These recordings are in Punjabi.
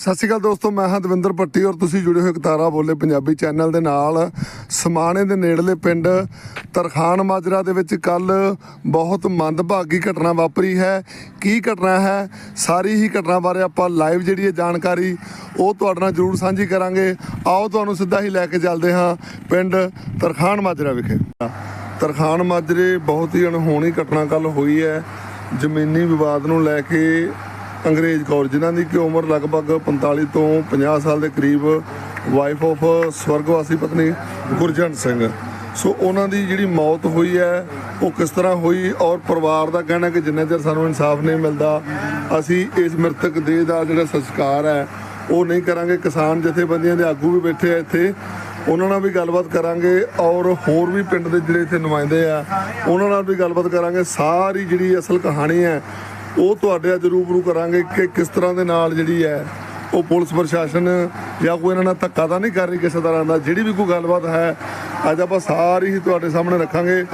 ਸਤਿ ਸ਼੍ਰੀ ਅਕਾਲ ਦੋਸਤੋ, ਮੈਂ ਹਾਂ ਦਵਿੰਦਰ ਪੱਟੀ ਔਰ ਤੁਸੀਂ ਜੁੜੇ ਹੋਏ ਕਤਾਰਾ ਬੋਲੇ ਪੰਜਾਬੀ ਚੈਨਲ ਦੇ ਨਾਲ ਸਮਾਣੇ ਦੇ ਨੇੜਲੇ ਪਿੰਡ ਤਰਖਾਨ ਮਾਜਰਾ ਦੇ ਵਿੱਚ ਕੱਲ ਬਹੁਤ ਮੰਦਭਾਗੀ ਘਟਨਾ ਵਾਪਰੀ ਹੈ। ਕੀ ਘਟਨਾ ਹੈ? ਸਾਰੀ ਹੀ ਘਟਨਾ ਬਾਰੇ ਆਪਾਂ ਲਾਈਵ ਜਿਹੜੀ ਹੈ ਜਾਣਕਾਰੀ ਉਹ ਤੁਹਾਡੇ ਨਾਲ ਜ਼ਰੂਰ ਸਾਂਝੀ ਕਰਾਂਗੇ। ਆਓ ਤੁਹਾਨੂੰ ਸਿੱਧਾ ਹੀ ਲੈ ਕੇ ਚੱਲਦੇ ਹਾਂ ਪਿੰਡ ਤਰਖਾਨ ਮਾਜਰਾ ਵਿਖੇ। ਤਰਖਾਨ ਮਾਜਰੇ ਬਹੁਤ ਹੀ ਅਣਹੋਣੀ ਘਟਨਾ ਕੱਲ ਹੋਈ ਹੈ। ਜ਼ਮੀਨੀ ਵਿਵਾਦ ਨੂੰ ਲੈ ਕੇ ਅੰਗਰੇਜ਼ ਕੌਰ, ਜਿਨ੍ਹਾਂ ਦੀ ਕਿ ਉਮਰ ਲਗਭਗ 45 ਤੋਂ 50 ਸਾਲ ਦੇ ਕਰੀਬ ਵਾਈਫ ਆਫ ਸਵਰਗਵਾਸੀ ਪਤਨੀ ਗੁਰਜੰਟ ਸਿੰਘ। ਸੋ ਉਹਨਾਂ ਦੀ ਜਿਹੜੀ ਮੌਤ ਹੋਈ ਹੈ, ਉਹ ਕਿਸ ਤਰ੍ਹਾਂ ਹੋਈ ਔਰ ਪਰਿਵਾਰ ਦਾ ਕਹਿਣਾ ਕਿ ਜਿੰਨਾ ਚਿਰ ਸਾਨੂੰ ਇਨਸਾਫ ਨਹੀਂ ਮਿਲਦਾ, ਅਸੀਂ ਇਸ ਮ੍ਰਿਤਕ ਦੇਹ ਦਾ ਜਿਹੜਾ ਸੰਸਕਾਰ ਹੈ, ਉਹ ਨਹੀਂ ਕਰਾਂਗੇ। ਕਿਸਾਨ ਜਥੇਬੰਦੀਆਂ ਦੇ ਆਗੂ ਵੀ ਬੈਠੇ ਆ ਇੱਥੇ। ਉਹਨਾਂ ਨਾਲ ਵੀ ਗੱਲਬਾਤ ਕਰਾਂਗੇ ਔਰ ਹੋਰ ਵੀ ਪਿੰਡ ਦੇ ਜਿਹੜੇ ਇੱਥੇ ਨੁਮਾਇੰਦੇ ਆ, ਉਹਨਾਂ ਨਾਲ ਵੀ ਗੱਲਬਾਤ ਕਰਾਂਗੇ। ਸਾਰੀ ਜਿਹੜੀ ਅਸਲ ਕਹਾਣੀ ਹੈ ਉਹ ਤੁਹਾਡੇ ਅੱਜ ਰੂਬਰੂ ਕਰਾਂਗੇ ਕਿ ਕਿਸ ਤਰ੍ਹਾਂ ਦੇ ਨਾਲ ਜਿਹੜੀ ਹੈ ਉਹ ਪੁਲਿਸ ਪ੍ਰਸ਼ਾਸਨ ਜਾਂ ਕੋਈ ਇਹਨਾਂ ਨਾਲ ਧੱਕਾ ਤਾਂ ਨਹੀਂ ਕਰ ਰਹੀ ਕਿਸੇ ਤਰ੍ਹਾਂ ਦਾ, ਜਿਹੜੀ ਵੀ ਕੋਈ ਗੱਲਬਾਤ ਹੈ, ਅੱਜ ਆਪਾਂ ਸਾਰੀ ਹੀ ਤੁਹਾਡੇ ਸਾਹਮਣੇ ਰੱਖਾਂਗੇ।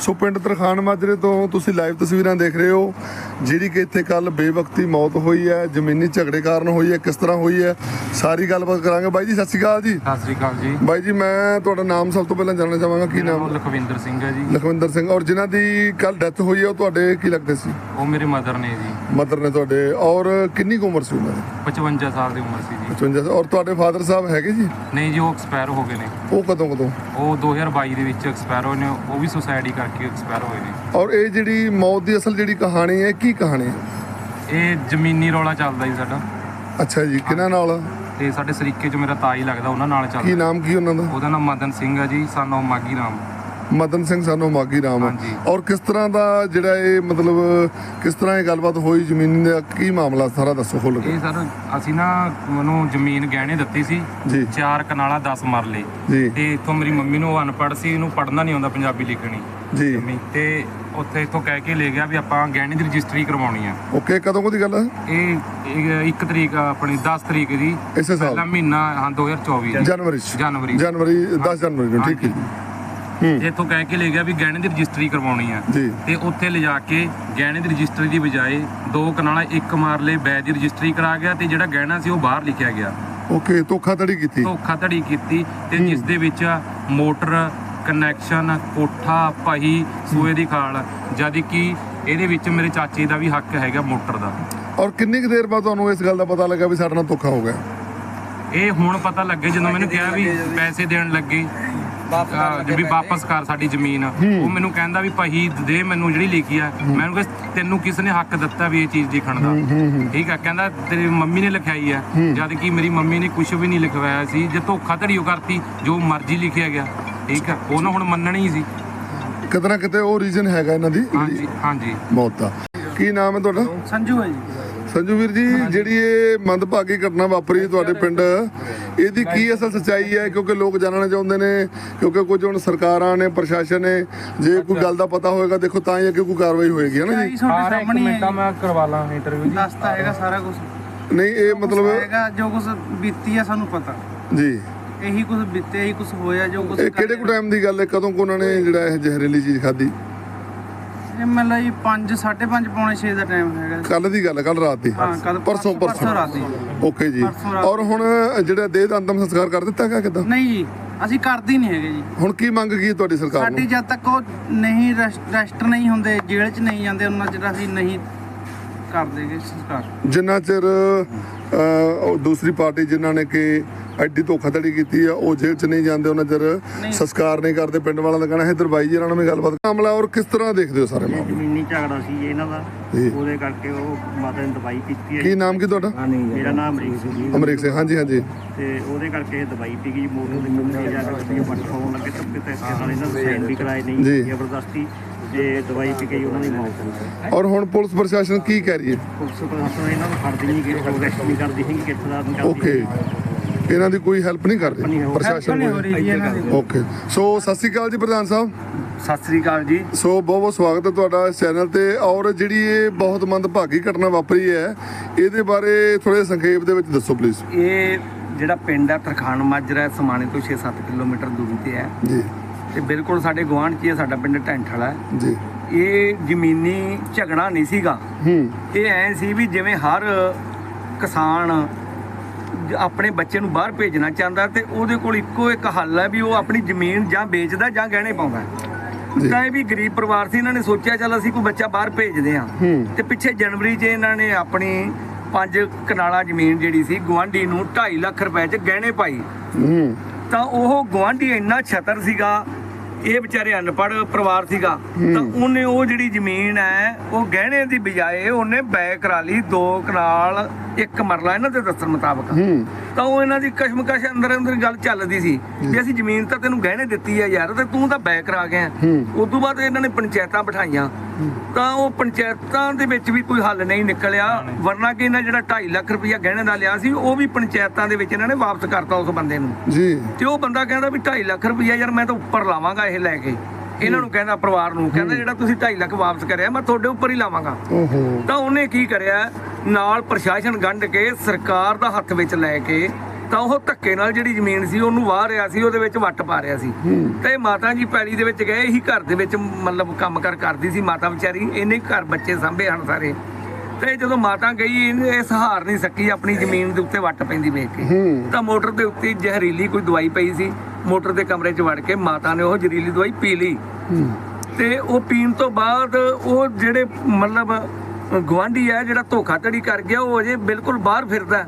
ਸੋ ਪਿੰਡ ਤਰਖਾਨ ਮਾਜਰੇ ਤੋਂ ਤੁਸੀਂ ਲਾਈਵ ਤਸਵੀਰਾਂ ਦੇਖ ਰਹੇ ਹੋ ਜਿਹੜੀ ਕਿ ਇੱਥੇ ਕੱਲ ਬੇਵਕਤੀ ਮੌਤ ਹੋਈ ਹੈ ਜ਼ਮੀਨੀ ਝਗੜੇ ਕਾਰਨ ਹੋਈ ਹੈ ਕਿਸ ਤਰ੍ਹਾਂ ਹੋਈ ਹੈ ਸਾਰੀ ਗੱਲਬਾਤ ਕਰਾਂਗੇ। ਬਾਈ ਜੀ ਸਤਿ ਸ਼੍ਰੀ ਅਕਾਲ ਜੀ। ਸਤਿ ਸ੍ਰੀ ਅਕਾਲ ਜੀ। ਬਾਈ ਜੀ ਮੈਂ ਤੁਹਾਡਾ ਨਾਮ ਸਭ ਤੋਂ ਪਹਿਲਾਂ ਜਾਣਨਾ ਚਾਹਾਂਗਾ ਕੀ ਨਾਮ? ਲਖਵਿੰਦਰ ਸਿੰਘ ਹੈ ਜੀ। ਲਖਵਿੰਦਰ ਸਿੰਘ ਔਰ ਜਿਨ੍ਹਾਂ ਦੀ ਕੱਲ ਡੈਥ ਹੋਈ ਹੈ ਉਹ ਤੁਹਾਡੇ ਕੀ ਲੱਗਦੇ ਸੀ? ਉਹ ਮੇਰੇ ਮਦਰ ਨੇ ਜੀ। ਮਦਰ ਨੇ ਤੁਹਾਡੇ ਔਰ ਕਿੰਨੀ ਕੁ ਉਮਰ ਸੀ ਉਹਨਾਂ ਦੀ? 55 ਸਾਲ ਦੀ ਉਮਰ ਸੀ ਜੀ। 55 ਔਰ ਤੁਹਾਡੇ ਫਾਦਰ ਸਾਹਿਬ ਹੈਗੇ ਜੀ? ਨਹੀਂ ਜੀ ਉਹ ਐਕਸਪਾਇਰ ਹੋ ਗਏ ਨੇ। ਉਹ ਕਦੋਂ ਕਦੋਂ ਉਹ 2022 ਦੇ ਵਿੱਚ ਐਕਸਪਾਇਰ ਹੋਏ ਨੇ ਉਹ ਵੀ ਸੁਸਾਇਡ ਹੀ ਕਰਕੇ ਐਕਸਪਾਇਰ ਹੋਏ ਨੇ। ਔਰ ਇਹ ਜਿਹੜੀ ਮੌਤ ਦੀ ਅਸਲ ਜਿਹੜੀ ਕਹਾਣੀ ਹੈ ਕੀ ਕਹਾਣੀ ਹੈ? ਇਹ ਜ਼ਮੀਨੀ ਰੌਲਾ ਚੱਲਦਾ ਜੀ ਸਾਡਾ। ਅੱਛਾ ਜੀ ਕਿਹਨਾਂ ਨਾਲ? ਤੇ ਸਾਡੇ ਸਰੀਕੇ 'ਚ ਮੇਰਾ ਤਾਈ ਲੱਗਦਾ ਉਹਨਾਂ ਨਾਲ ਕੀ ਚੱਲਦਾ ਨਾਮ ਕੀ ਉਹਨਾਂ ਦਾ? ਉਹਦਾ ਨਾਮ ਮਦਨ ਸਿੰਘ ਹੈ ਜੀ ਸਾਨੂੰ ਮਾਗੀ ਰਾਮ। ਮਦਨ ਸਿੰਘ ਸਾਨੂੰ ਮਾਗੀ ਰਾਮ। ਔਰ ਕਿਸ ਤਰ੍ਹਾਂ ਦਾ ਜਿਹੜਾ ਇਹ ਮਤਲਬ ਕਿਸ ਤਰ੍ਹਾਂ ਇਹ ਗੱਲਬਾਤ ਹੋਈ ਜ਼ਮੀਨ ਦਾ ਕੀ ਮਾਮਲਾ ਸਾਰਾ ਦੱਸੋ ਖੁੱਲ ਕੇ। ਇਹ ਅਸੀਂ ਨਾ ਉਹਨੂੰ ਜ਼ਮੀਨ ਗਹਿਣੇ ਦਿੱਤੀ ਸੀ। ਚਾਰ ਕਨਾਲਾ 10 ਮਰਲੇ ਜੀ। ਤੇ ਇੱਥੋਂ ਮੇਰੀ ਮੰਮੀ ਨੂੰ ਅਨਪੜ੍ਹ ਸੀ ਇਹਨੂੰ ਪੜ੍ਹਨਾ ਨਹੀਂ ਆਉਂਦਾ ਪੰਜਾਬੀ ਲਿਖਣੀ। ਜੀ। ਤੇ ਉੱਥੇ ਇੱਥੋਂ ਕਹਿ ਕੇ ਲੈ ਗਿਆ ਵੀ ਆਪਾਂ ਗਹਿਣੇ ਦੀ ਰਜਿਸਟਰੀ ਕਰਵਾਉਣੀ ਆ। ਓਕੇ ਕਦੋਂ ਕੋ ਦੀ ਗੱਲ ਹੈ ਇਹ ਇਹ ਇੱਕ ਤਰੀਕ ਆਪਣੀ 10 ਤਰੀਕ ਦੀ। ਇਸੇ ਪਹਿਲਾ ਮਹੀਨਾ ਹਾਂ 2024 ਦੀ ਜਨਵਰੀ। ਜਨਵਰੀ। ਜਨਵਰੀ 10 ਜਨਵਰੀ ਨੂੰ ਠੀਕ ਹੈ ਇੱਥੋਂ ਕਹਿ ਕੇ ਲੈ ਗਿਆ ਵੀ ਗਹਿਣੇ ਦੀ ਰਜਿਸਟਰੀ ਕਰਵਾਉਣੀ ਆ। ਤੇ ਉੱਥੇ ਲਿਜਾ ਕੇ ਗਹਿਣੇ ਦੀ ਰਜਿਸਟਰੀ ਦੀ ਬਜਾਏ ਦੋ ਕਨਾਲਾ ਇੱਕ ਮਾਰ ਲਏ ਬੈ ਦੀ ਰਜਿਸਟਰੀ ਕਰਾ ਗਿਆ ਤੇ ਜਿਹੜਾ ਗਹਿਣਾ ਸੀ ਉਹ ਬਾਹਰ ਲਿਖਿਆ ਗਿਆ। ਓਕੇ ਧੋਖਾਧੜੀ ਕੀਤੀ। ਧੋਖਾ ਧੜੀ ਕੀਤੀ ਤੇ ਜਿਸ ਦੇ ਵਿੱਚ ਮੋਟਰ ਕਨੈਕਸ਼ਨ ਕੋਠਾ ਪਹੀ ਸੂਏ ਦੀ ਖਾਲ ਜਦ ਕਿ ਇਹਦੇ ਵਿੱਚ ਮੇਰੇ ਚਾਚੇ ਦਾ ਵੀ ਹੱਕ ਹੈਗਾ ਮੋਟਰ ਦਾ। ਔਰ ਕਿੰਨੀ ਕੁ ਦੇਰ ਬਾਅਦ ਤੁਹਾਨੂੰ ਇਸ ਗੱਲ ਦਾ ਪਤਾ ਲੱਗਾ ਵੀ ਸਾਡੇ ਨਾਲ ਧੋਖਾ ਹੋ ਗਿਆ? ਇਹ ਹੁਣ ਪਤਾ ਲੱਗੇ ਜਦੋਂ ਮੈਨੂੰ ਕਿਹਾ ਵੀ ਪੈਸੇ ਦੇਣ ਲੱਗੇ। ਅਹ ਵੀ ਵਾਪਸ ਕਰ ਸਾਡੀ ਜ਼ਮੀਨ ਉਹ ਮੈਨੂੰ ਕਹਿੰਦਾ ਵੀ ਪਹੀ ਦੇ ਮੈਨੂੰ ਜਿਹੜੀ ਲਿਖੀ ਆ ਮੈਨੂੰ ਕਿਹਾ ਤੈਨੂੰ ਕਿਸ ਨੇ ਹੱਕ ਦਿੱਤਾ ਵੀ ਇਹ ਚੀਜ਼ ਲਿਖਣ ਦਾ? ਠੀਕ ਆ ਕਹਿੰਦਾ ਤੇਰੀ ਮੰਮੀ ਨੇ ਲਿਖਾਈ ਆ। ਜਦ ਕਿ ਮੇਰੀ ਮੰਮੀ ਨੇ ਕੁਝ ਵੀ ਨਹੀਂ ਲਿਖਵਾਇਆ ਸੀ ਜੇ ਧੋਖਾ ਧੜੀ ਉਹ ਕਰਤੀ ਜੋ ਮਰਜ਼ੀ ਲਿਖਿਆ ਗਿਆ। ਠੀਕ ਆ ਉਹਨਾਂ ਹੁਣ ਮੰਨਣੀ ਸੀ। ਕਿਤੇ ਨਾ ਕਿਤੇ ਉਹ ਰੀਜ਼ਨ ਹੈਗਾ ਇਹਨਾਂ ਦੀ। ਹਾਂਜੀ ਹਾਂਜੀ। ਮੌਤ। ਦਾ ਕੀ ਨਾਮ ਹੈ ਤੁਹਾਡਾ? ਸੰਜੂ ਹੈ ਜੀ। ਸੰਜੂ ਵੀਰ ਜੀ ਜਿਹੜੀ ਇਹ ਮੰਦਭਾਗੀ ਘਟਨਾ ਵਾਪਰੀ ਤੁਹਾਡੇ ਪਿੰਡ ਇਹਦੀ ਕੀ ਅਸਲ ਸੱਚਾਈ ਹੈ? ਕਿਉਂਕਿ ਲੋਕ ਜਾਣਨਾ ਚਾਹੁੰਦੇ ਨੇ ਕਿਉਂਕਿ ਕੁਝ ਹੁਣ ਸਰਕਾਰਾਂ ਨੇ ਪ੍ਰਸ਼ਾਸਨ ਨੇ ਜੇ ਕੋਈ ਗੱਲ ਦਾ ਪਤਾ ਹੋਏਗਾ ਦੇਖੋ ਤਾਂ ਹੀ ਅੱਗੇ ਕੋਈ ਕਾਰਵਾਈ ਹੋਏਗੀ ਹੈ ਨਾ ਜੀ? ਤੁਹਾਡੇ ਸਾਹਮਣੇ ਹੈ ਮੈਂ ਕਰਵਾ ਲਾਂ ਇੰਟਰਵਿਊ ਜੀ। ਦੱਸਤਾ ਹੈਗਾ ਸਾਰਾ ਕੁਝ ਨਹੀਂ ਇਹ ਮਤਲਬ ਹੈਗਾ ਜੋ ਕੁਝ ਬੀਤੀ ਹੈ ਸਾਨੂੰ ਪਤਾ। ਜੀ। ਇਹੀ ਕੁਝ ਬੀਤੇ ਇਹੀ ਕੁਝ ਹੋਇਆ ਜੋ ਕੁਝ ਇਹ ਕਿਹੜੇ ਕੁ ਟਾਈਮ ਦੀ ਗੱਲ ਹੈ? ਕਦੋਂ ਕੋ ਉਹਨਾਂ ਨੇ ਜਿਹੜਾ ਇਹ ਜ਼ਹਿਰੀਲੀ ਚੀਜ਼ ਖਾਧੀ? ਇਹ ਮਤਲਬ ਜੀ 5 5:30 ਪੌਣੇ 6 ਦਾ ਟਾਈਮ ਹੈਗਾ ਕੱਲ ਦੀ ਗੱਲ ਕੱਲ ਰਾਤ ਦੀ। ਹਾਂ ਪਰਸੋਂ ਪਰਸੋਂ ਰਾਤੀ ਓਕੇ ਜੀ। ਪਰਸੋਂ ਰਾਤ। ਔਰ ਹੁਣ ਜਿਹੜਾ ਦੇਹ ਦਾ ਅੰਤਮ ਸੰਸਕਾਰ ਕਰ ਦਿੱਤਾ ਗਿਆ ਕਿਦਾਂ? ਨਹੀਂ ਜੀ ਅਸੀਂ ਕਰਦੇ ਨਹੀਂ ਹੈਗੇ ਜੀ। ਹੁਣ ਕੀ ਮੰਗ ਕੀ ਹੈ ਤੁਹਾਡੀ ਸਰਕਾਰ ਸਾਡੀ ਨੂੰ? ਜਦ ਤੱਕ ਉਹ ਨਹੀਂ ਰਜਿਸਟਰ ਨਹੀਂ ਹੁੰਦੇ ਜੇਲ੍ਹ 'ਚ ਨਹੀਂ ਜਾਂਦੇ ਉਹਨਾਂ ਚਿਰ ਅਸੀਂ ਨਹੀਂ ਕਰ ਦੇਗੇ ਸੰਸਕਾਰ। ਜਿੰਨਾ ਚਿਰ ਅਹ, ਉਹ ਦੂਸਰੀ ਪਾਰਟੀ ਜਿਨ੍ਹਾਂ ਨੇ ਕਿ ਐਡੀ ਧੋਖਾਧੜੀ ਕੀਤੀ ਆ ਉਹ ਜੇਲ੍ਹ 'ਚ ਨਹੀਂ ਜਾਂਦੇ ਉਹਨਾਂ ਚਿਰ ਸੰਸਕਾਰ ਨਹੀਂ ਕਰਦੇ ਪਿੰਡ ਵਾਲਿਆਂ ਦਾ ਕਹਿਣਾ ਇਧਰ ਬਾਈ ਜੀ ਨਾਲ ਵੀ ਗੱਲਬਾਤ। ਮਾਮਲਾ ਔਰ ਕਿਸ ਤਰ੍ਹਾਂ ਦੇਖਦੇ ਹੋ ਸਾਰੇ ਮਾਮਲੇ? ਜ਼ਮੀਨੀ ਝਗੜਾ ਸੀ ਜੀ ਇਹਨਾਂ ਦਾ ਜੀ। ਉਹਦੇ ਕਰਕੇ ਉਹ ਮਾਤਾ ਨੇ ਦਵਾਈ ਪੀਤੀ ਹੈ ਕੀ ਨਾਮ ਕੀ ਤੁਹਾਡਾ? ਮੇਰਾ ਨਾਮ ਅਮਰੀਕ ਸਿੰਘ ਜੀ। ਅਮਰੀਕ ਸਿੰਘ ਹਾਂਜੀ ਹਾਂਜੀ। ਤੇ ਉਹਦੇ ਕਰਕੇ ਇਹ ਦਵਾਈ ਪੀ ਗਈ ਮੋਟਰ ਦੇ ਮੁੰਡੇ ਜਾ ਕੇ ਗੱਡੀ ਪੱਟ ਹੋਣ ਲੱਗੇ ਧੱਕੇ ਤੇ ਇਸਕੇ ਨਾਲ ਇਹਨਾਂ ਦੇ ਸਾਈਨ ਵੀ ਕਰਾਏ ਜੀ। ਨਹੀਂ ਜ਼ਬਰਦਸਤੀ। ਤੇ ਦਵਾਈ ਪੀ ਕੇ ਉਹਨਾਂ ਦੀ ਮੌਤ ਹੋ ਗਈ। ਔਰ ਹੁਣ ਪੁਲਿਸ ਪ੍ਰਸ਼ਾਸਨ ਕੀ ਕਹਿ ਰਹੀ ਹੈ? ਪੁਲਿਸ ਪ੍ਰਸ਼ਾਸਨ ਇਹਨਾਂ ਨੂੰ ਫੜਦੀ ਨਹੀਂ ਕਿ ਅਰੈਸਟ ਨਹੀਂ ਕਰਦੀ ਸੀ ਕਿੱਥੇ ਦਾ ਨਹੀਂ ਕਰਦੀ ਓਕੇ। ਇਹਨਾਂ ਦੀ ਕੋਈ ਹੈਲਪ ਨਹੀਂ ਕਰ ਰਹੀ। ਪ੍ਰਸ਼ਾਸਨ ਦੀ। ਓਕੇ ਸੋ ਸਤਿ ਸ਼੍ਰੀ ਅਕਾਲ ਜੀ ਪ੍ਰਧਾਨ ਸਾਹਿਬ। ਸਤਿ ਸ੍ਰੀ ਅਕਾਲ ਜੀ। ਸੋ ਬਹੁਤ ਬਹੁਤ ਸਵਾਗਤ ਹੈ ਤੁਹਾਡਾ ਇਸ ਚੈਨਲ ਤੇ। ਔਰ ਜਿਹੜੀ ਇਹ ਬਹੁਤ ਮੰਦਭਾਗੀ ਘਟਨਾ ਵਾਪਰੀ ਹੈ ਇਹਦੇ ਬਾਰੇ ਥੋੜੇ ਸੰਖੇਪ ਦੇ ਵਿੱਚ ਦੱਸੋ ਪਲੀਜ਼ ਇਹ ਜਿਹੜਾ ਪਿੰਡ ਹੈ ਤਰਖਾਣ ਮਾਜਰਾ ਸਮਾਣੇ ਤੋਂ 6-7 ਕਿਲੋਮੀਟਰ ਦੂਰੀ ਤੇ ਹੈ। ਜੀ। ਤੇ ਬਿਲਕੁਲ ਸਾਡੇ ਗੁਆਂਢ 'ਚ ਹੀ ਸਾਡਾ ਪਿੰਡ ਟੈਂਟ ਵਾਲਾ ਹੈ। ਜੀ। ਇਹ ਜ਼ਮੀਨੀ ਝਗੜਾ ਨਹੀਂ ਸੀਗਾ। ਹੂੰ। ਇਹ ਐ ਸੀ ਵੀ ਜਿਵੇਂ ਹਰ ਕਿਸਾਨ ਆਪਣੇ ਬੱਚੇ ਨੂੰ ਬਾਹਰ ਭੇਜਣਾ ਚਾਹੁੰਦਾ ਤੇ ਉਹਦੇ ਕੋਲ ਇੱਕੋ ਇੱਕ ਹੱਲ ਹੈ ਵੀ ਉਹ ਆਪਣੀ ਜ਼ਮੀਨ ਜਾਂ ਵੇਚਦਾ ਜਾਂ ਗਹਿਣੇ ਪਾਉਂਦਾ। ਤਾਂ ਇਹ ਵੀ ਗਰੀਬ ਪਰਿਵਾਰ ਸੀ ਇਹਨਾਂ ਨੇ ਸੋਚਿਆ ਚੱਲ ਅਸੀਂ ਕੋਈ ਬੱਚਾ ਬਾਹਰ ਭੇਜਦੇ ਹੂੰ। ਤੇ ਪਿੱਛੇ ਜਨਵਰੀ 'ਚ ਇਹਨਾਂ ਨੇ ਆਪਣੀ ਪੰਜ ਕਨਾਲਾ ਜ਼ਮੀਨ ਜਿਹੜੀ ਸੀ ਗਵਾਂਢੀ ਨੂੰ 2.5 ਲੱਖ ਰੁਪਏ 'ਚ ਗਹਿਣੇ ਪਾਈ। ਤਾਂ ਉਹ ਗਵਾਂਢੀ ਇੰਨਾ ਛਤਰ ਸੀਗਾ ਇਹ ਵਿਚਾਰੇ ਅਨਪੜ੍ਹ ਪਰਿਵਾਰ ਸੀਗਾ। ਤਾਂ ਉਹਨੇ ਉਹ ਜਿਹੜੀ ਜ਼ਮੀਨ ਹੈ ਉਹ ਗਹਿਣੇ ਦੀ ਬਜਾਏ ਉਹਨੇ ਬੈ ਕਰਾ ਲਈ ਦੋ ਕਨਾਲ ਇੱਕ ਮਰਲਾ ਇਹਨਾਂ ਦੇ ਦੱਸਣ ਮੁਤਾਬਕ। ਹੂੰ। ਤਾਂ ਉਹ ਇਹਨਾਂ ਦੀ ਕਸ਼ਮਕਸ਼ ਅੰਦਰ ਅੰਦਰ ਗੱਲ ਚੱਲਦੀ ਸੀ ਵੀ ਅਸੀਂ ਜ਼ਮੀਨ ਤਾਂ ਤੈਨੂੰ ਗਹਿਣੇ ਦਿੱਤੀ ਹੈ ਯਾਰ ਤੇ ਤੂੰ ਤਾਂ ਬੈ ਕਰਾ ਗਿਆ। ਉਸ ਤੋਂ ਬਾਅਦ ਇਹਨਾਂ ਨੇ ਪੰਚਾਇਤਾਂ ਬਿਠਾਈਆਂ। ਤਾਂ ਉਹ ਪੰਚਾਇਤਾਂ ਦੇ ਵਿੱਚ ਵੀ ਕੋਈ ਹੱਲ ਨਹੀਂ ਨਿਕਲਿਆ ਵਰਨਾ ਕਿ ਇਹਨਾਂ ਜਿਹੜਾ 2.5 ਲੱਖ ਰੁਪਇਆ ਗਹਿਣੇ ਦਾ ਲਿਆ ਸੀ ਉਹ ਵੀ ਪੰਚਾਇਤਾਂ ਦੇ ਵਿੱਚ ਇਹਨਾਂ ਨੇ ਵਾਪਸ ਕਰਤਾ ਉਸ ਬੰਦੇ ਨੂੰ। ਜੀ। ਤੇ ਉਹ ਬੰਦਾ ਕਹਿੰਦਾ ਵੀ 2.5 ਲੱਖ ਰੁਪਈਆ ਯਾਰ ਮੈਂ ਤਾਂ ਉੱਪਰ ਲਾਵਾਂਗਾ ਇਹ ਲੈ ਕੇ। ਇਹਨਾਂ ਨੂੰ ਕਹਿੰਦਾ ਪਰਿਵਾਰ ਨੂੰ ਕਹਿੰਦਾ ਜਿਹੜਾ ਤੁਸੀਂ 2.5 ਲੱਖ ਵਾਪਸ ਕਰਿਆ ਮੈਂ ਤੁਹਾਡੇ ਉੱਪਰ ਹੀ ਲਾਵਾਂਗਾ। ਤਾਂ ਉਹਨੇ ਕੀ ਕਰਿਆ? ਨਾਲ ਪ੍ਰਸ਼ਾਸਨ ਗੰਢ ਕੇ ਸਰਕਾਰ ਦਾ ਹੱਥ ਵਿੱਚ ਲੈ ਕੇ ਤਾਂ ਉਹ ਧੱਕੇ ਨਾਲ ਜਿਹੜੀ ਜ਼ਮੀਨ ਸੀ ਉਹਨੂੰ ਵਾਹ ਰਿਹਾ ਸੀ ਉਹਦੇ ਵਿੱਚ ਵੱਟ ਪਾ ਰਿਹਾ ਸੀ। ਤੇ ਇਹ ਮਾਤਾ ਜੀ ਪੈਲੀ ਦੇ ਵਿੱਚ ਗਏ ਹੀ ਘਰ ਦੇ ਵਿੱਚ ਮਤਲਬ ਕੰਮ ਕਰ ਕਰਦੀ ਸੀ ਮਾਤਾ ਵਿਚਾਰੀ ਇਹਨੇ ਘਰ ਬੱਚੇ ਸਾਂਭੇ ਹਨ ਸਾਰੇ। ਤੇ ਜਦੋਂ ਮਾਤਾ ਗਈ ਇਹ ਸਹਾਰ ਨਹੀਂ ਸਕੀ ਆਪਣੀ ਜ਼ਮੀਨ ਦੇ ਉੱਤੇ ਵੱਟ ਪੈਂਦੀ ਵੇਖ ਕੇ। ਤਾਂ ਮੋਟਰ ਦੇ ਉੱਤੇ ਜ਼ਹਿਰੀਲੀ ਕੋਈ ਦਵਾਈ ਪਈ ਸੀ। ਮੋਟਰ ਦੇ ਕਮਰੇ 'ਚ ਵੜ ਕੇ ਮਾਤਾ ਨੇ ਉਹ ਜ਼ਹਿਰੀਲੀ ਦਵਾਈ ਪੀ ਲਈ। ਤੇ ਉਹ ਪੀਣ ਤੋਂ ਬਾਅਦ ਉਹ ਜਿਹੜੇ ਮਤਲਬ ਗਵਾਂਢੀ ਹੈ ਜਿਹੜਾ ਧੋਖਾਧੜੀ ਕਰ ਗਿਆ ਉਹ ਅਜੇ ਬਿਲਕੁਲ ਬਾਹਰ ਫਿਰਦਾ।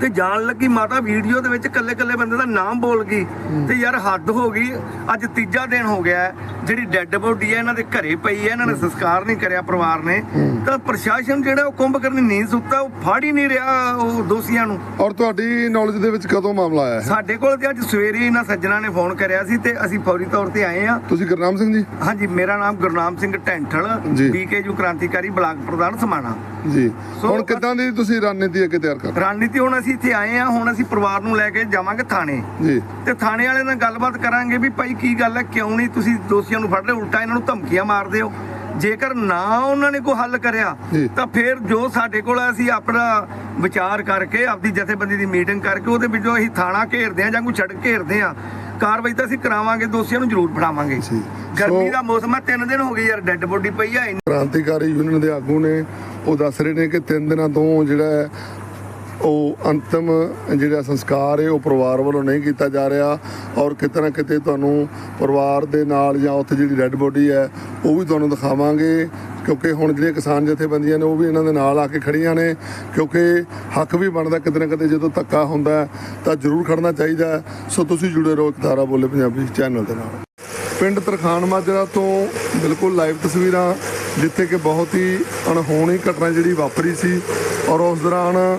ਤੇ ਜਾਣ ਲੱਗੀ ਮਾਤਾ ਵੀਡੀਓ ਦੇ ਵਿੱਚ ਕੱਲੇ ਕੱਲੇ ਬੰਦੇ ਦਾ ਨਾਮ ਬੋਲ ਗਈ। ਤੇ ਯਾਰ ਹੱਦ ਹੋ ਗਈ। ਅੱਜ ਤੀਜਾ ਦਿਨ ਹੋ ਗਿਆ। ਜਿਹੜੀ ਡੈੱਡ ਬੋਡੀ ਹੈ ਇਹਨਾਂ ਦੇ ਘਰੇ ਪਈ ਹੈ ਇਹਨਾਂ ਨੇ ਸੰਸਕਾਰ ਨਹੀਂ ਕਰਿਆ ਪਰਿਵਾਰ ਨੇ। ਤਾਂ ਪ੍ਰਸ਼ਾਸਨ ਜਿਹੜਾ ਉਹ ਕੁੰਭ ਕਰਨੀ ਨਹੀਂ ਸੁੱਤਾ ਉਹ ਫੜ ਹੀ ਨਹੀਂ ਰਿਹਾ ਉਹ ਦੋਸ਼ੀਆਂ ਨੂੰ। ਔਰ ਤੁਹਾਡੀ ਨੌਲੇਜ ਦੇ ਵਿੱਚ ਕਦੋਂ ਮਾਮਲਾ ਆਇਆ ਸਾਡੇ ਕੋਲ ਤੇ ਅੱਜ ਸਵੇਰੇ ਇਹਨਾਂ ਸੱਜਣਾ ਨੇ ਫੋਨ ਕਰਿਆ ਸੀ ਤੇ ਅਸੀਂ ਫੌਰੀ ਤੌਰ ਤੇ ਆਏ ਆ ਤੁਸੀਂ ਗੁਰਨਾਮ ਸਿੰਘ ਜੀ? ਹਾਂਜੀ ਮੇਰਾ ਨਾਮ ਗੁਰਨਾਮ ਸਿੰਘ ਢੈਂਠਲ ਜੀ। ਬੀਕੇਯੂ ਕ੍ਰਾਂਤੀਕਾਰੀ ਬਲਾਕ ਪ੍ਰਧਾਨ ਸਮਾਣਾ। ਜੀ। ਹੁਣ ਕਿੱਦਾਂ ਦੀ ਤੁਸੀਂ ਰਣਨੀਤੀ ਅੱਗੇ ਤਿਆਰ ਕਰ ਰਣਨੀਤੀ ਹੁਣ ਅਸੀਂ ਇੱਥੇ ਆਏ ਆ ਹੁਣ ਅਸੀਂ ਪਰਿਵਾਰ ਨੂੰ ਲੈ ਕੇ ਜਾਵਾਂਗੇ ਥਾਣੇ। ਜੀ। ਤੇ ਥਾਣੇ ਵਾਲੇ ਨਾਲ ਗੱਲਬਾਤ ਕਰਾਂਗੇ ਵੀ ਭਾਈ ਕੀ ਗੱਲ ਹੈ ਕਿਉਂ ਨਹੀਂ ਤੁਸੀਂ ਦੋਸ਼ੀਆਂ ਨੂੰ ਫੜ ਰਹੇ ਉਲਟਾ ਇਹਨਾਂ ਨੂੰ ਧਮਕੀਆਂ ਮਾਰਦੇ ਹੋ। ਜੇਕਰ ਨਾ ਉਹਨਾਂ ਨੇ ਕੋਈ ਹੱਲ ਕਰਿਆ। ਤਾਂ ਫਿਰ ਜੋ ਸਾਡੇ ਕੋਲ ਅਸੀਂ ਆਪਣਾ ਵਿਚਾਰ ਕਰਕੇ ਆਪਦੀ ਜਥੇਬੰਦੀ ਦੀ ਮੀਟਿੰਗ ਕਰਕੇ ਉਹਦੇ ਵਿੱਚੋਂ ਅਸੀਂ ਥਾਣਾ ਘੇਰਦੇ ਆ ਜਾਂ ਕੋਈ ਛੜਕ ਘੇਰਦੇ ਆ ਕਾਰਵਾਈ ਤਾਂ ਅਸੀਂ ਕਰਾਵਾਂਗੇ ਦੋਸ਼ੀਆਂ ਨੂੰ ਜ਼ਰੂਰ ਫੜਾਵਾਂਗੇ। ਗਰਮੀ ਦਾ ਮੌਸਮ ਹੈ ਤਿੰਨ ਦਿਨ ਹੋ ਗਏ ਯਾਰ ਡੈੱਡ ਬੋਡੀ ਪਈ ਆ ਕ੍ਰਾਂਤੀਕਾਰੀ ਯੂਨੀਅਨ ਦੇ ਆਗੂ ਨੇ ਉਹ ਦੱਸ ਰਹੇ ਨੇ ਕਿ ਤਿੰਨ ਦਿਨਾਂ ਤੋਂ ਜਿਹੜਾ ਉਹ ਅੰਤਮ ਜਿਹੜਾ ਸੰਸਕਾਰ ਹੈ, ਉਹ ਪਰਿਵਾਰ ਵੱਲੋਂ ਨਹੀਂ ਕੀਤਾ ਜਾ ਰਿਹਾ। ਔਰ ਕਿਤੇ ਨਾ ਕਿਤੇ ਤੁਹਾਨੂੰ ਪਰਿਵਾਰ ਦੇ ਨਾਲ ਜਾਂ ਉੱਥੇ ਜਿਹੜੀ ਡੈੱਡ ਬੋਡੀ ਹੈ, ਉਹ ਵੀ ਤੁਹਾਨੂੰ ਦਿਖਾਵਾਂਗੇ। ਕਿਉਂਕਿ ਹੁਣ ਜਿਹੜੀਆਂ ਕਿਸਾਨ ਜਥੇਬੰਦੀਆਂ ਨੇ, ਉਹ ਵੀ ਇਹਨਾਂ ਦੇ ਨਾਲ ਆ ਕੇ ਖੜੀਆਂ ਨੇ। ਕਿਉਂਕਿ ਹੱਕ ਵੀ ਬਣਦਾ ਕਿਤੇ ਨਾ ਕਿਤੇ ਜਦੋਂ ਧੱਕਾ ਹੁੰਦਾ ਤਾਂ ਜ਼ਰੂਰ ਖੜਨਾ ਚਾਹੀਦਾ ਸੋ ਤੁਸੀਂ ਜੁੜੇ ਰਹੋ ਇਕਤਾਰਾ ਬੋਲੇ ਪੰਜਾਬੀ ਚੈਨਲ ਦੇ ਨਾਲ। ਪਿੰਡ ਤਰਖਾਣ ਮਾਜਰਾ ਤੋਂ ਬਿਲਕੁਲ ਲਾਈਵ ਤਸਵੀਰਾਂ, ਜਿੱਥੇ ਕਿ ਬਹੁਤ ਹੀ ਅਣਹੋਣੀ ਘਟਨਾ ਜਿਹੜੀ ਵਾਪਰੀ ਸੀ। ਔਰ ਉਸ ਦੌਰਾਨ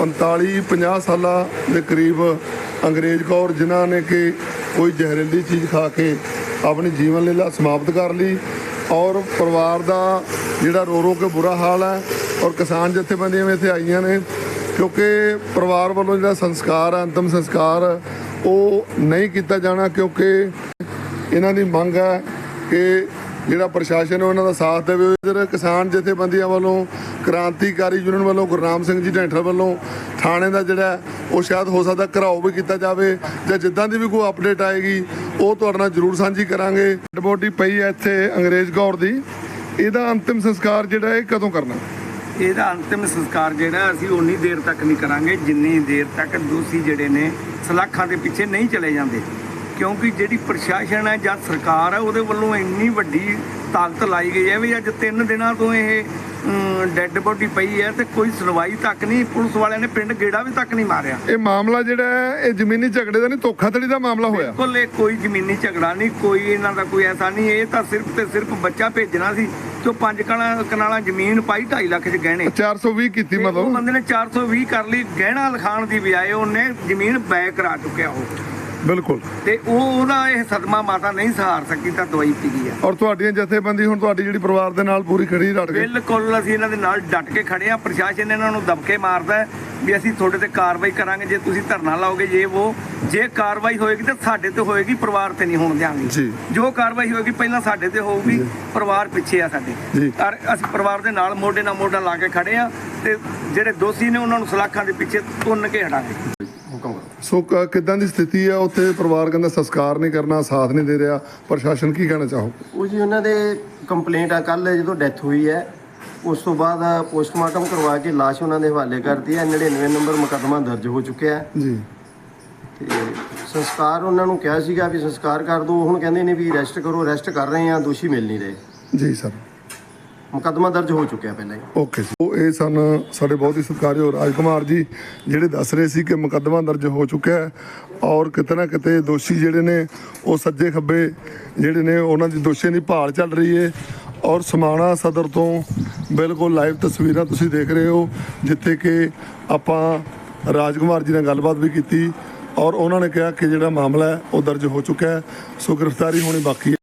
45 50 ਸਾਲਾਂ ਦੇ ਕਰੀਬ ਅੰਗਰੇਜ਼ ਕੌਰ, ਜਿਨ੍ਹਾਂ ਨੇ ਕਿ ਕੋਈ ਜ਼ਹਿਰੀਲੀ ਚੀਜ਼ ਖਾ ਕੇ ਆਪਣੀ ਜੀਵਨ ਲੀਲਾ ਸਮਾਪਤ ਕਰ ਲਈ ਔਰ ਪਰਿਵਾਰ ਦਾ ਜਿਹੜਾ ਰੋ ਰੋ ਕੇ ਬੁਰਾ ਹਾਲ ਹੈ ਔਰ ਕਿਸਾਨ ਜਥੇਬੰਦੀਆਂ ਵੀ ਇੱਥੇ ਆਈਆਂ ਨੇ, ਕਿਉਂਕਿ ਪਰਿਵਾਰ ਵੱਲੋਂ ਜਿਹੜਾ ਸੰਸਕਾਰ ਹੈ, ਅੰਤਮ ਸੰਸਕਾਰ, ਉਹ ਨਹੀਂ ਕੀਤਾ ਜਾਣਾ ਕਿਉਂਕਿ ਇਹਨਾਂ ਦੀ ਮੰਗ ਹੈ ਕਿ ਜਿਹੜਾ ਪ੍ਰਸ਼ਾਸਨ ਉਹਨਾਂ ਦਾ ਸਾਥ ਦੇਵੇ। ਇਧਰ ਕਿਸਾਨ ਜਥੇਬੰਦੀਆਂ ਵੱਲੋਂ ਕ੍ਰਾਂਤੀਕਾਰੀ ਯੂਨੀਅਨ ਵੱਲੋਂ ਗੁਰਨਾਮ ਸਿੰਘ ਜੀ ਢੈਂਠਲ ਵੱਲੋਂ ਥਾਣੇ ਦਾ ਜਿਹੜਾ ਉਹ ਸ਼ਾਇਦ ਹੋ ਸਕਦਾ ਘਰਾਓ ਵੀ ਕੀਤਾ ਜਾਵੇ ਜਾਂ ਜਿੱਦਾਂ ਦੀ ਵੀ ਕੋਈ ਅਪਡੇਟ ਆਏਗੀ, ਉਹ ਤੁਹਾਡੇ ਨਾਲ ਜ਼ਰੂਰ ਸਾਂਝੀ ਕਰਾਂਗੇ। ਬੋਡੀ ਪਈ ਹੈ ਇੱਥੇ ਅੰਗਰੇਜ਼ ਕੌਰ ਦੀ। ਇਹਦਾ ਅੰਤਿਮ ਸੰਸਕਾਰ ਜਿਹੜਾ ਇਹ ਕਦੋਂ ਕਰਨਾ? ਇਹਦਾ ਅੰਤਿਮ ਸੰਸਕਾਰ ਜਿਹੜਾ ਅਸੀਂ ਉਨੀ ਦੇਰ ਤੱਕ ਨਹੀਂ ਕਰਾਂਗੇ, ਜਿੰਨੀ ਦੇਰ ਤੱਕ ਦੋਸ਼ੀ ਜਿਹੜੇ ਨੇ ਸਲਾਖਾਂ ਦੇ ਪਿੱਛੇ ਨਹੀਂ ਚਲੇ ਜਾਂਦੇ। ਕਿਉਂਕਿ ਜਿਹੜੀ ਪ੍ਰਸ਼ਾਸਨ ਹੈ ਜਾਂ ਸਰਕਾਰ ਹੈ ਉਹਦੇ ਵੱਲੋਂ ਇੰਨੀ ਵੱਡੀ ਤਾਕਤ ਲਾਈ ਗਈ ਹੈ ਵੀ ਅੱਜ ਤਿੰਨ ਦਿਨਾਂ ਤੋਂ ਇਹ ਡੈੱਡ ਬੋਡੀ ਪਈ ਹੈ ਤੇ ਕੋਈ ਸੁਣਵਾਈ ਤੱਕ ਨਹੀਂ ਪੁਲਿਸ ਵਾਲਿਆਂ ਨੇ ਪਿੰਡ ਗੇੜਾ ਵੀ ਤੱਕ ਨਹੀਂ ਮਾਰਿਆ। ਇਹ ਮਾਮਲਾ ਜਿਹੜਾ ਹੈ ਇਹ ਜ਼ਮੀਨੀ ਝਗੜੇ ਦਾ ਨਹੀਂ ਧੋਖਾਧੜੀ ਦਾ ਮਾਮਲਾ ਹੋਇਆ। ਬਿਲਕੁਲ ਇਹ ਕੋਈ ਜ਼ਮੀਨੀ ਝਗੜਾ ਨਹੀਂ ਕੋਈ ਇਹਨਾਂ ਦਾ ਕੋਈ ਐਸਾ ਨਹੀਂ ਇਹ ਤਾਂ ਸਿਰਫ ਤੇ ਸਿਰਫ ਬੱਚਾ ਭੇਜਣਾ ਸੀ ਜੋ ਪੰਜ ਕਣਾ ਕਨਾਲਾਂ ਜ਼ਮੀਨ ਪਾਈ 2.5 ਲੱਖ ਚ ਗਹਿਣੇ। 420 ਕੀਤੀ ਤੇ ਉਹ ਮਤਲਬ। ਬੰਦੇ ਨੇ 420 ਕਰ ਲਈ ਗਹਿਣਾ ਲਿਖਾਣ ਦੀ ਬਜਾਏ ਉਹਨੇ ਜ਼ਮੀਨ ਬੈ ਕਰਾ ਚੁੱਕਿਆ ਉਹ। ਬਿਲਕੁਲ। ਤੇ ਉਹ ਉਹਦਾ ਇਹ ਸਦਮਾ ਮਾਤਾ ਨਹੀਂ ਸਹਾਰ ਸਕੀ ਤਾਂ ਦਵਾਈ ਪੀ ਗਈ ਆ। ਔਰ ਤੁਹਾਡੀਆਂ ਜਥੇਬੰਦੀ ਹੁਣ ਤੁਹਾਡੀ ਜਿਹੜੀ ਪਰਿਵਾਰ ਦੇ ਨਾਲ ਪੂਰੀ ਖੜੀ ਰੜ ਗਈ। ਬਿਲਕੁਲ ਅਸੀਂ ਇਹਨਾਂ ਦੇ ਨਾਲ ਡਟ ਕੇ ਖੜੇ ਆ। ਪ੍ਰਸ਼ਾਸਨ ਇਹਨਾਂ ਨੂੰ ਦਬਕੇ ਮਾਰਦਾ ਵੀ ਅਸੀਂ ਤੁਹਾਡੇ ਤੇ ਕਾਰਵਾਈ ਕਰਾਂਗੇ। ਜੇ ਤੁਸੀਂ ਧਰਨਾ ਲਾਓਗੇ ਜੇ ਉਹ ਜੇ ਕਾਰਵਾਈ ਹੋਏਗੀ ਤਾਂ ਸਾਡੇ ਤੇ ਹੋਏਗੀ ਪਰਿਵਾਰ ਤੇ ਨਹੀਂ ਹੋਣ ਦਿਆਂਗੇ। ਜੀ। ਕਾਰਵਾਈ ਹੋਏਗੀ ਪਹਿਲਾਂ ਸਾਡੇ ਤੇ ਹੋਊਗੀ। ਪਰਿਵਾਰ ਪਿੱਛੇ ਆ ਸਾਡੇ। ਔਰ ਅਸੀਂ ਪਰਿਵਾਰ ਦੇ ਨਾਲ ਮੋਢੇ ਨਾਲ ਮੋਢਾ ਲਾ ਕੇ ਖੜੇ ਆ। ਤੇ ਜਿਹੜੇ ਦੋਸ਼ੀ ਨੇ ਉਹਨਾਂ ਨੂੰ ਸਲਾਖਾਂ ਦੇ ਪਿੱਛੇ ਤੁੰਨ ਕੇ ਹਟਾਂਗੇ। ਸੋ ਕ- ਕਿੱਦਾਂ ਦੀ ਸਥਿਤੀ ਹੈ ਉੱਥੇ ਪਰਿਵਾਰ ਕਹਿੰਦਾ ਸੰਸਕਾਰ ਨਹੀਂ ਕਰਨਾ ਸਾਥ ਨਹੀਂ ਦੇ ਰਿਹਾ। ਪ੍ਰਸ਼ਾਸਨ ਕੀ ਕਹਿਣਾ ਚਾਹੋ? ਉਹ ਜੀ ਉਹਨਾਂ ਦੇ ਕੰਪਲੇਂਟ ਆ ਕੱਲ ਜਦੋਂ ਡੈਥ ਹੋਈ ਹੈ ਉਸ ਤੋਂ ਬਾਅਦ ਪੋਸਟਮਾਰਟਮ ਕਰਵਾ ਕੇ ਲਾਸ਼ ਉਹਨਾਂ ਦੇ ਹਵਾਲੇ ਕਰਤੀ ਹੈ। 99 ਨੰਬਰ ਮੁਕੱਦਮਾ ਦਰਜ ਹੋ ਚੁੱਕਿਆ ਹੈ। ਜੀ। ਤੇ ਸੰਸਕਾਰ ਉਹਨਾਂ ਨੂੰ ਕਿਹਾ ਸੀਗਾ ਵੀ ਸੰਸਕਾਰ ਕਰ ਦਿਓ। ਹੁਣ ਕਹਿੰਦੇ ਨੇ ਵੀ ਅਰੈਸਟ ਕਰੋ ਅਰੈਸਟ ਕਰ ਰਹੇ ਆ ਦੋਸ਼ੀ ਮਿਲ ਨਹੀਂ ਰਹੇ। ਜੀ ਸਰ। ਮੁਕੱਦਮਾ ਦਰਜ ਹੋ ਚੁੱਕਿਆ ਪਹਿਲਾਂ ਹੀ। ਓਕੇ ਜੀ। ਉਹ ਇਹ ਸਨ ਸਾਡੇ ਬਹੁਤ ਹੀ ਸਤਿਕਾਰਯੋਗ ਰਾਜ ਕੁਮਾਰ ਜੀ, ਜਿਹੜੇ ਦੱਸ ਰਹੇ ਸੀ ਕਿ ਮੁਕੱਦਮਾ ਦਰਜ ਹੋ ਚੁੱਕਿਆ ਹੈ ਔਰ ਕਿਤੇ ਨਾ ਕਿਤੇ ਦੋਸ਼ੀ ਜਿਹੜੇ ਨੇ, ਉਹ ਸੱਜੇ ਖੱਬੇ ਜਿਹੜੇ ਨੇ, ਉਹਨਾਂ ਦੀ ਦੋਸ਼ੀਆਂ ਦੀ ਭਾਲ ਚੱਲ ਰਹੀ ਹੈ ਔਰ ਸਮਾਣਾ ਸਦਰ ਤੋਂ ਬਿਲਕੁਲ ਲਾਈਵ ਤਸਵੀਰਾਂ ਤੁਸੀਂ ਦੇਖ ਰਹੇ ਹੋ, ਜਿੱਥੇ ਕਿ ਆਪਾਂ ਰਾਜਕੁਮਾਰ ਜੀ ਨਾਲ ਗੱਲਬਾਤ ਵੀ ਕੀਤੀ ਔਰ ਉਹਨਾਂ ਨੇ ਕਿਹਾ ਕਿ ਜਿਹੜਾ ਮਾਮਲਾ ਹੈ, ਉਹ ਦਰਜ ਹੋ ਚੁੱਕਾ ਹੈ। ਸੋ ਗ੍ਰਿਫਤਾਰੀ ਹੋਣੀ ਬਾਕੀ ਹੈ।